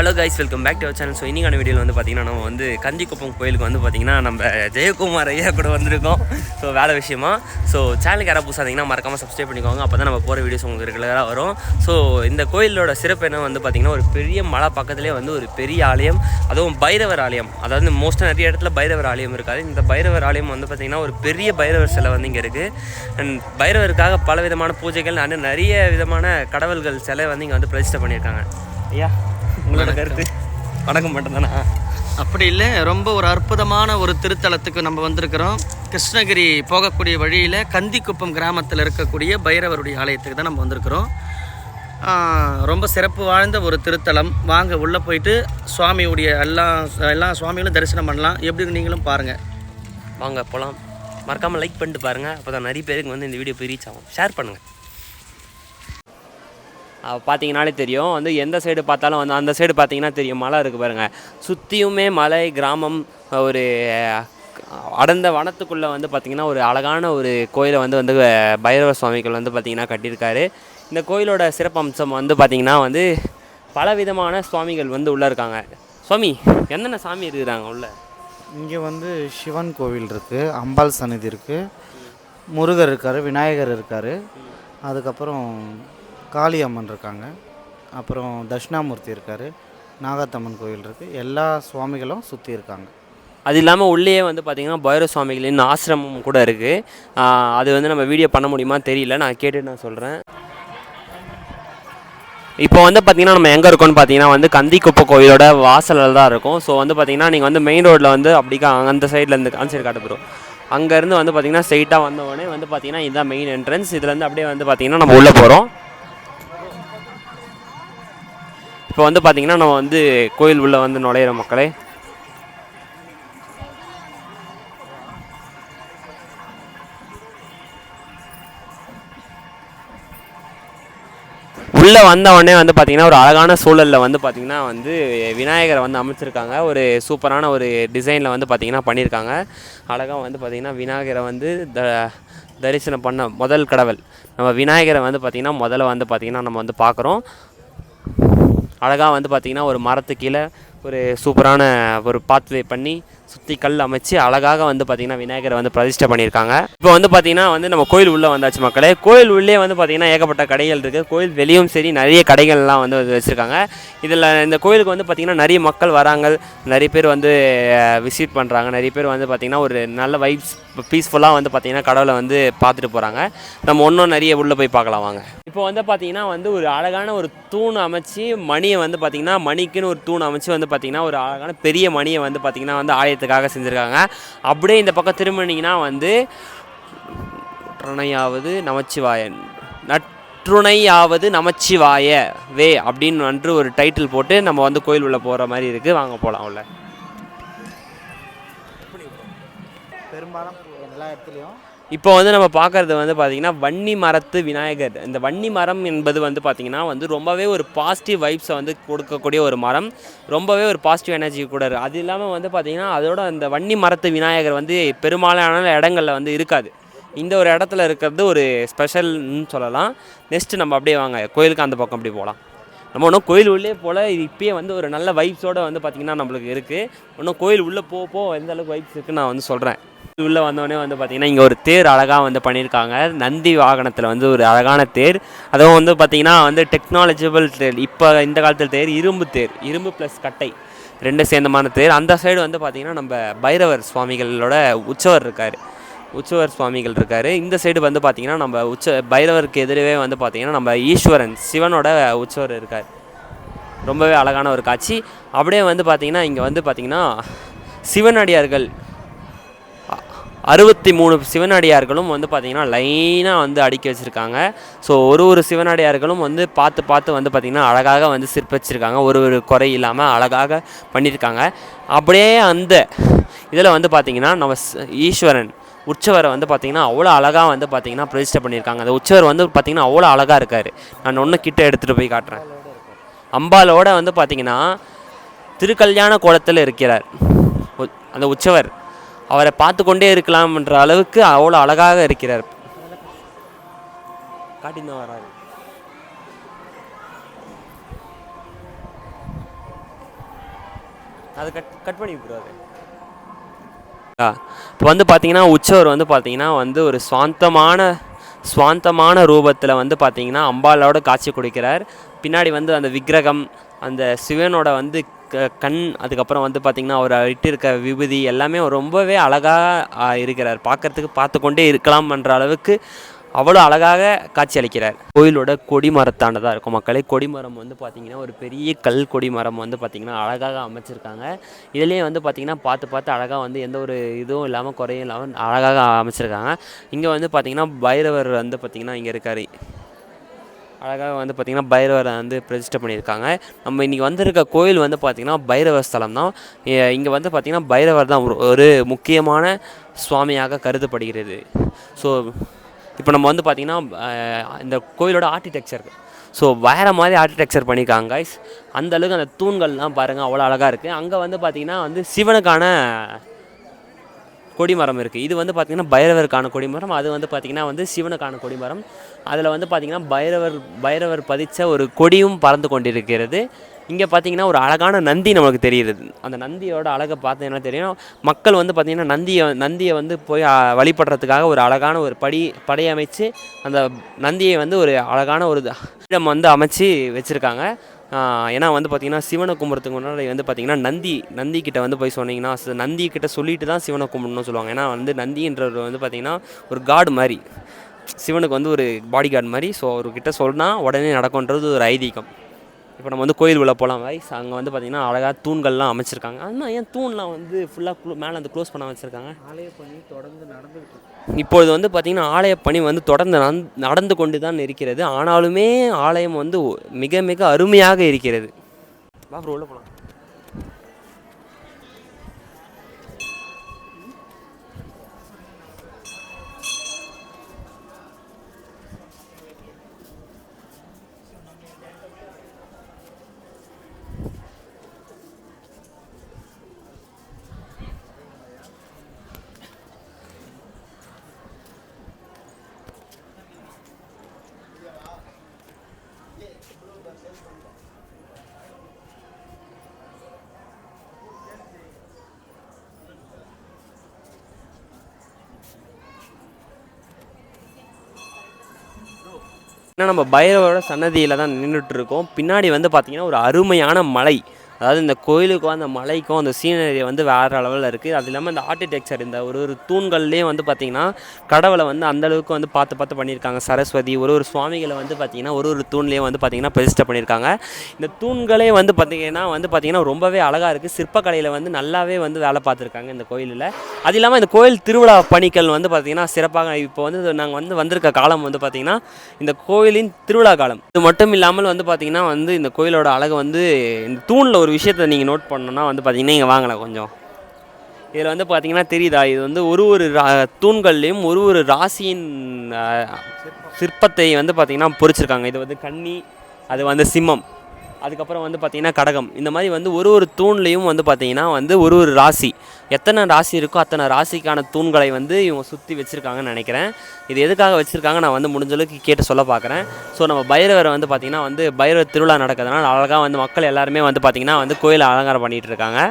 Hello guys welcome back to our channel so இன்றைக்கான வீடியோவில் வந்து பார்த்தீங்கன்னா நம்ம வந்து கந்திக்குப்பம் கோயிலுக்கு வந்து பார்த்திங்கன்னா நம்ம ஜெயக்குமார் ஐயா கூட வந்திருக்கோம். ஸோ வேலை விஷயமா? ஸோ சேனலுக்கு யாராவது புதுசாக மறக்காமல் சப்ஸ்கிரைப் பண்ணிக்கோங்க. அப்போ தான் நம்ம போகிற வீடியோஸ் உங்களுக்கு ரெகுலராக வரும். ஸோ இந்த கோயிலோட சிறப்பு என்ன வந்து பார்த்திங்கன்னா ஒரு பெரிய மலை பக்கத்துலேயே வந்து ஒரு பெரிய ஆலயம் அதுவும் பைரவர் ஆலயம். அதாவது மோஸ்ட்டாக நிறைய இடத்துல பைரவர் ஆலயம் இருக்காது. இந்த பைரவர் ஆலயம் வந்து பார்த்தீங்கன்னா ஒரு பெரிய பைரவர் சிலை வந்து இங்கே இருக்குது அண்ட் பைரவருக்காக பல விதமான பூஜைகள் அண்ட் நிறைய விதமான கடவுள்கள் சிலை வந்து இங்கே வந்து பிரதிஷ்டை பண்ணியிருக்காங்க. ஐயா? உங்களோட கருத்து? வணக்கம் மட்டும்தானா? அப்படி இல்லை. ரொம்ப ஒரு அற்புதமான ஒரு திருத்தலத்துக்கு நம்ம வந்திருக்கிறோம். கிருஷ்ணகிரி போகக்கூடிய வழியில் கந்திக்குப்பம் கிராமத்தில் இருக்கக்கூடிய பைரவருடைய ஆலயத்துக்கு தான் நம்ம வந்திருக்கிறோம். ரொம்ப சிறப்பு வாழ்ந்த ஒரு திருத்தலம். வாங்க உள்ளே போயிட்டு சுவாமியுடைய எல்லா எல்லா சுவாமிகளும் தரிசனம் பண்ணலாம். எப்படி நீங்களும் பாருங்கள் வாங்க போகலாம் மறக்காமல் லைக் பண்ணிட்டு பாருங்கள் அப்போ தான் நிறைய பேருக்கு வந்து இந்த வீடியோ போய் ரீச் ஆகும். ஷேர் பண்ணுங்கள் பார்த்தீங்கனாலே தெரியும். வந்து எந்த சைடு பார்த்தாலும் வந்து அந்த சைடு பார்த்தீங்கன்னா தெரியும். மலை இருக்குது பாருங்கள் சுற்றியுமே மலை கிராமம் ஒரு அடர்ந்த வனத்துக்குள்ளே வந்து பார்த்திங்கன்னா ஒரு அழகான ஒரு கோயிலை வந்து வந்து பைரவ சுவாமிகள் வந்து பார்த்திங்கன்னா கட்டியிருக்காரு. இந்த கோயிலோட சிறப்பம்சம் வந்து பார்த்திங்கன்னா வந்து பல விதமான சுவாமிகள் வந்து உள்ளே இருக்காங்க. சுவாமி என்னென்ன சாமி இருக்கிறாங்க உள்ளே? இங்கே வந்து சிவன் கோவில் இருக்குது அம்பாள் சன்னதி இருக்குது முருகர் இருக்கார் விநாயகர் இருக்கார் அதுக்கப்புறம் காளி அம்மன் இருக்காங்க. அப்புறம் தட்சிணாமூர்த்தி இருக்கார். நாகாத்தம்மன் கோயில் இருக்குது எல்லா சுவாமிகளும் சுற்றி இருக்காங்க. அது இல்லாமல் உள்ளேயே வந்து பார்த்திங்கன்னா பைரவ சுவாமிகளின் ஆசிரமம் கூட இருக்குது அது வந்து நம்ம வீடியோ பண்ண முடியுமா தெரியல. நான் கேட்டு நான் சொல்கிறேன் இப்போ வந்து பார்த்திங்கன்னா நம்ம எங்கே இருக்கோம்னு பார்த்தீங்கன்னா வந்து கந்திக்குப்பை கோயிலோட வாசலில் தான் இருக்கும். ஸோ வந்து பார்த்திங்கன்னா நீங்கள் வந்து மெயின் ரோட்டில் வந்து அப்படிக்கா அந்த சைடில் இருந்து அந்த சைடு காட்ட அங்கேருந்து வந்து பார்த்திங்கன்னா ஸ்ட்ரெயிட்டாக வந்தவொடனே வந்து பார்த்திங்கன்னா இதுதான் மெயின் என்ட்ரன்ஸ் இதுலேருந்து அப்படியே வந்து பார்த்திங்கன்னா நம்ம உள்ளே போகிறோம் இப்போ வந்து பார்த்திங்கன்னா நம்ம வந்து கோயில் உள்ளே வந்து நுழையிற மக்களே. உள்ளே வந்த உடனே வந்து பார்த்திங்கன்னா ஒரு அழகான சூழலில் வந்து பார்த்திங்கன்னா வந்து விநாயகரை வந்து அமைச்சிருக்காங்க. ஒரு சூப்பரான ஒரு டிசைனில் வந்து பார்த்திங்கன்னா பண்ணியிருக்காங்க அழகாக வந்து பார்த்திங்கன்னா விநாயகரை வந்து த தரிசனம் பண்ண முதல் கடவுள். நம்ம விநாயகரை வந்து பார்த்திங்கன்னா முதல்ல வந்து பார்த்திங்கன்னா நம்ம வந்து பார்க்குறோம் அழகாக வந்து பார்த்திங்கன்னா ஒரு மரத்து கீழே ஒரு சூப்பரான ஒரு பாத்வே பண்ணி சுற்றி கல் அமைச்சு அழகாக வந்து பார்த்திங்கன்னா விநாயகரை வந்து பிரதிஷ்டை பண்ணியிருக்காங்க. இப்போ வந்து பார்த்திங்கன்னா வந்து நம்ம கோயில் உள்ளே வந்தாச்சு மக்களே. கோயில் உள்ளே வந்து பார்த்திங்கன்னா ஏகப்பட்ட கடைகள் இருக்குது கோயில் வெளியும் சரி நிறைய கடைகள்லாம் வந்து வச்சுருக்காங்க. இதில் இந்த கோயிலுக்கு வந்து பார்த்திங்கன்னா நிறைய மக்கள் வராங்க. நிறைய பேர் வந்து விசிட் பண்ணுறாங்க நிறைய பேர் வந்து பார்த்திங்கன்னா ஒரு நல்ல வைப்ஸ் பீஸ்ஃபுல்லாக வந்து பார்த்திங்கன்னா கடவுளை வந்து பார்த்துட்டு போகிறாங்க நம்ம ஒன்றும் நிறைய உள்ளே போய் பார்க்கலாம் வாங்க. இப்போ வந்து பார்த்திங்கன்னா வந்து ஒரு அழகான ஒரு தூண் அமைச்சு மணியை வந்து பார்த்திங்கன்னா மணிக்குன்னு ஒரு தூண் அமைச்சு வந்து பார்த்திங்கன்னா ஒரு அழகான பெரிய மணியை வந்து பார்த்திங்கன்னா வந்து ஆலயத்துக்காக செஞ்சுருக்காங்க. அப்படியே இந்த பக்கம் திரும்பினீங்கன்னா வந்து நற்றுணையாவது நமச்சிவாயன் நற்றுணையாவது நமச்சிவாய வே அப்படின்னு வந்து ஒரு டைட்டில் போட்டு நம்ம வந்து கோயில் உள்ளே போகிற மாதிரி இருக்குது வாங்க போகலாம் உள்ள. பெரும்பாலும் எல்லா இடத்துலையும் இப்போ வந்து நம்ம பார்க்குறது வந்து பார்த்திங்கன்னா வன்னி மரத்து விநாயகர். இந்த வன்னி மரம் என்பது வந்து பார்த்திங்கன்னா வந்து ரொம்பவே ஒரு பாசிட்டிவ் வைப்ஸை வந்து கொடுக்கக்கூடிய ஒரு மரம். ரொம்பவே ஒரு பாசிட்டிவ் எனர்ஜி கூட இருக்குது அது இல்லாமல் வந்து பார்த்திங்கன்னா அதோட அந்த வன்னி மரத்து விநாயகர் வந்து பெரும்பாலான இடங்களில் வந்து இருக்காது. இந்த ஒரு இடத்துல இருக்கிறது ஒரு ஸ்பெஷல்னு சொல்லலாம். நெக்ஸ்ட்டு நம்ம அப்படியே வாங்க. கோயிலுக்கு அந்த பக்கம் அப்படியே போகலாம் நம்ம ஒன்றும் கோயில் உள்ளே போல் இது இப்போயே வந்து ஒரு நல்ல வைப்ஸோடு வந்து பார்த்திங்கன்னா நம்மளுக்கு இருக்குது இன்னும் கோயில் உள்ளே போக போக எந்த அளவுக்கு வைப்ஸ் இருக்குன்னு நான் வந்து சொல்கிறேன் உள்ளே வந்தோடனே வந்து பார்த்திங்கன்னா இங்கே ஒரு தேர் அழகாக வந்து பண்ணியிருக்காங்க. நந்தி வாகனத்தில் வந்து ஒரு அழகான தேர். அதுவும் வந்து பார்த்திங்கன்னா வந்து டெக்னாலஜிபிள் தேர். இப்போ இந்த காலத்தில் தேர் இரும்பு தேர். இரும்பு ப்ளஸ் கட்டை. ரெண்டு சேர்ந்தமான தேர். அந்த சைடு வந்து பார்த்திங்கன்னா நம்ம பைரவர் சுவாமிகளோட உற்சவர் இருக்கார். உற்சவர் சுவாமிகள் இருக்கார். இந்த சைடு வந்து பார்த்திங்கன்னா நம்ம உச்ச பைரவருக்கு எதிரவே வந்து பார்த்திங்கன்னா நம்ம ஈஸ்வரன் சிவனோட உற்சவர் இருக்கார். ரொம்பவே அழகான ஒரு காட்சி. அப்படியே வந்து பார்த்திங்கன்னா இங்கே வந்து பார்த்திங்கன்னா சிவனடியார்கள் அறுபத்தி மூணு சிவனடியார்களும் வந்து பார்த்திங்கன்னா லைனாக வந்து அடுக்கி வச்சுருக்காங்க. ஸோ ஒரு ஒரு சிவனடியார்களும் வந்து பார்த்து பார்த்து வந்து பார்த்திங்கன்னா அழகாக வந்து சிற்பிச்சிருக்காங்க. ஒரு ஒரு குறை இல்லாமல் அழகாக பண்ணியிருக்காங்க அப்படியே அந்த இதில் வந்து பார்த்திங்கன்னா நம்ம ஸ்- ஈஸ்வரன் உற்சவரை வந்து பார்த்திங்கன்னா அவ்வளோ அழகாக வந்து பார்த்திங்கன்னா பிரதிஷ்டை பண்ணியிருக்காங்க அந்த உற்சவர் வந்து பார்த்திங்கன்னா அவ்வளோ அழகாக இருக்கார். நான் ஒன்று கிட்ட எடுத்துகிட்டு போய் காட்டுறேன். அம்பாலோட வந்து பார்த்திங்கன்னா திருக்கல்யாண கோலத்தில் இருக்கிறார். அந்த உற்சவர். அவரை பார்த்து கொண்டே இருக்கலாம்ன்ற அளவுக்கு அவ்வளோ அழகாக இருக்கிறார். காட்டின்னு வராரு அதை கட் கட் பண்ணி விட்டுருவாரு இப்போ வந்து பார்த்தீங்கன்னா உற்சவர் வந்து பார்த்தீங்கன்னா வந்து ஒரு சுவாந்தமான சுவாந்தமான ரூபத்தில் வந்து பார்த்தீங்கன்னா அம்பாளோட காட்சி கொடுக்கிறார். பின்னாடி வந்து அந்த விக்கிரகம் அந்த சிவனோட வந்து க- கண் அதுக்கப்புறம் வந்து பார்த்திங்கன்னா அவர் இட்டிருக்க விபூதி எல்லாமே ரொம்பவே அழகாக இருக்கிறார். பார்க்கறதுக்கு பார்த்து கொண்டே இருக்கலாம்ன்ற அளவுக்கு அவ்வளோ அழகாக காட்சி அளிக்கிறார். கோயிலோட கொடிமரத்தாண்டதாக இருக்கும் மக்களே. கொடிமரம் வந்து பார்த்திங்கன்னா ஒரு பெரிய கல் கொடிமரம் வந்து பார்த்திங்கன்னா அழகாக அமைச்சிருக்காங்க. இதுலேயே வந்து பார்த்திங்கன்னா பார்த்து பார்த்து அழகாக வந்து எந்த ஒரு இதுவும் இல்லாமல் குறையும் இல்லாமல் அழகாக அமைச்சிருக்காங்க. இங்கே வந்து பார்த்திங்கன்னா பைரவர் வந்து பார்த்திங்கன்னா இங்கே இருக்கார். அழகாக வந்து பார்த்திங்கன்னா பைரவரை வந்து பிரதிஷ்டை பண்ணியிருக்காங்க. நம்ம இன்றைக்கி வந்திருக்க கோயில் வந்து பார்த்திங்கன்னா பைரவர் ஸ்தலம் தான். இங்கே வந்து பார்த்திங்கன்னா பைரவர் தான் ஒரு- ஒரு முக்கியமான சுவாமியாக கருதப்படுகிறது. ஸோ இப்போ நம்ம வந்து பார்த்திங்கன்னா இந்த கோயிலோட ஆர்கிடெக்சர் ஸோ வேறு மாதிரி ஆர்கிடெக்சர் பண்ணியிருக்காங்க அந்த அளவுக்கு அந்த தூண்கள்லாம் பாருங்கள் அவ்வளோ அழகாக இருக்குது அங்கே வந்து பார்த்திங்கன்னா வந்து சிவனுக்கான கொடிமரம் இருக்குது இது வந்து பார்த்திங்கன்னா பைரவருக்கான கொடிமரம். அது வந்து பார்த்திங்கன்னா வந்து சிவனுக்கான கொடிமரம். அதில் வந்து பார்த்திங்கன்னா பைரவர் பைரவர் பதித்த ஒரு கொடியும் பறந்து கொண்டிருக்கிறது. இங்கே பார்த்தீங்கன்னா ஒரு அழகான நந்தி நமக்கு தெரியுது. அந்த நந்தியோட அழகை பார்த்து என்ன தெரியும்? மக்கள் வந்து பார்த்திங்கன்னா நந்தியை நந்தியை வந்து போய் வழிபடுறதுக்காக ஒரு அழகான ஒரு படி படை அமைச்சு அந்த நந்தியை வந்து ஒரு அழகான ஒரு இடம் வந்து அமைச்சு வச்சுருக்காங்க. ஏன்னா வந்து பார்த்திங்கன்னா சிவனை கும்பிட்றதுக்கு முன்னாடி வந்து பார்த்திங்கன்னா நந்தி நந்தி கிட்ட வந்து போய் சொன்னீங்கன்னா நந்தி கிட்ட சொல்லிட்டு தான் சிவனை கும்பிடணும்னு சொல்லுவாங்க. ஏன்னா வந்து நந்தின்றவர் வந்து பார்த்திங்கன்னா ஒரு காடு மாதிரி. சிவனுக்கு வந்து ஒரு பாடி கார்டு மாதிரி. ஸோ அவர்கிட்ட சொன்னால் உடனே நடக்கும்ன்றது ஒரு ஐதீகம். இப்போ நம்ம வந்து கோயில் உள்ள போகலாம் வைஸ் அங்கே வந்து பார்த்திங்கன்னா அழகாக தூண்கள்லாம் அமைச்சிருக்காங்க. ஆனால் ஏன் தூண்லாம் வந்து ஃபுல்லாக மேலே வந்து க்ளோஸ் பண்ண வச்சுருக்காங்க? ஆலய பணி தொடர்ந்து நடந்துகிட்டு இப்பொழுது வந்து பார்த்திங்கன்னா ஆலய பணி வந்து தொடர்ந்து நடந்து கொண்டு தான் இருக்கிறது. ஆனாலுமே ஆலயம் வந்து மிக மிக அருமையாக இருக்கிறது. வா உள்ள போகலாம் ஏன்னா நம்ம பைரவரோட சன்னதியில் தான் நின்றுட்டு இருக்கோம். பின்னாடி வந்து பார்த்திங்கன்னா ஒரு அருமையான மலை. அதாவது இந்த கோயிலுக்கும் அந்த மலைக்கும் அந்த சீனரி வந்து வேறு அளவில் இருக்குது அது இல்லாமல் இந்த ஆர்கிடெக்சர் இந்த ஒரு ஒரு தூண்கள்லேயும் வந்து பார்த்திங்கன்னா கடவுளை வந்து அந்த அளவுக்கு வந்து பார்த்து பார்த்து பண்ணியிருக்காங்க. சரஸ்வதி ஒரு ஒரு சுவாமிகளை வந்து பார்த்திங்கன்னா ஒரு ஒரு தூண்லேயும் வந்து பார்த்திங்கன்னா பிரதிஷ்டை பண்ணியிருக்காங்க. இந்த தூண்களே வந்து பார்த்திங்கன்னா வந்து பார்த்திங்கன்னா ரொம்பவே அழகாக இருக்குது சிற்பக்கலையில் வந்து நல்லாவே வந்து வேலை பார்த்துருக்காங்க இந்த கோயிலில். அது இல்லாமல் இந்த கோயில் திருவிழா பணிகள் வந்து பார்த்திங்கன்னா சிறப்பாக இப்போ வந்து நாங்கள் வந்து வந்திருக்க காலம் வந்து பார்த்திங்கன்னா இந்த கோயிலின் திருவிழா காலம். இது மட்டும் இல்லாமல் வந்து பார்த்திங்கன்னா வந்து இந்த கோயிலோட அழகு வந்து இந்த தூணில் ஒரு விஷயத்தை நீங்கள் நோட் பண்ணணும்னா வந்து பார்த்திங்கன்னா இங்கே வாங்கலாம் கொஞ்சம். இதில் வந்து பார்த்தீங்கன்னா தெரியுதா? இது வந்து ஒரு ஒரு ரா- தூண்கள்லேயும் ஒரு ஒரு ராசியின் சிற்பத்தை வந்து பார்த்திங்கன்னா பொறிச்சிருக்காங்க. இது வந்து கன்னி அது வந்து சிம்மம். அதுக்கப்புறம் வந்து பார்த்திங்கன்னா கடகம். இந்த மாதிரி வந்து ஒரு ஒரு தூண்லேயும் வந்து பார்த்திங்கன்னா வந்து ஒரு ஒரு ராசி. எத்தனை ராசி இருக்கோ அத்தனை ராசிக்கான தூண்களை வந்து இவங்க சுற்றி வச்சுருக்காங்கன்னு நினைக்கிறேன். இது எதுக்காக வச்சுருக்காங்க நான் வந்து முடிஞ்ச அளவுக்கு கேட்டு சொல்ல பார்க்குறேன். ஸோ நம்ம பைரவரை வந்து பார்த்திங்கன்னா வந்து பைரவர் திருவிழா நடக்கிறதுனால அழகாக வந்து மக்கள் எல்லாருமே வந்து பார்த்திங்கன்னா வந்து கோயிலை அலங்காரம் பண்ணிகிட்டு இருக்காங்க.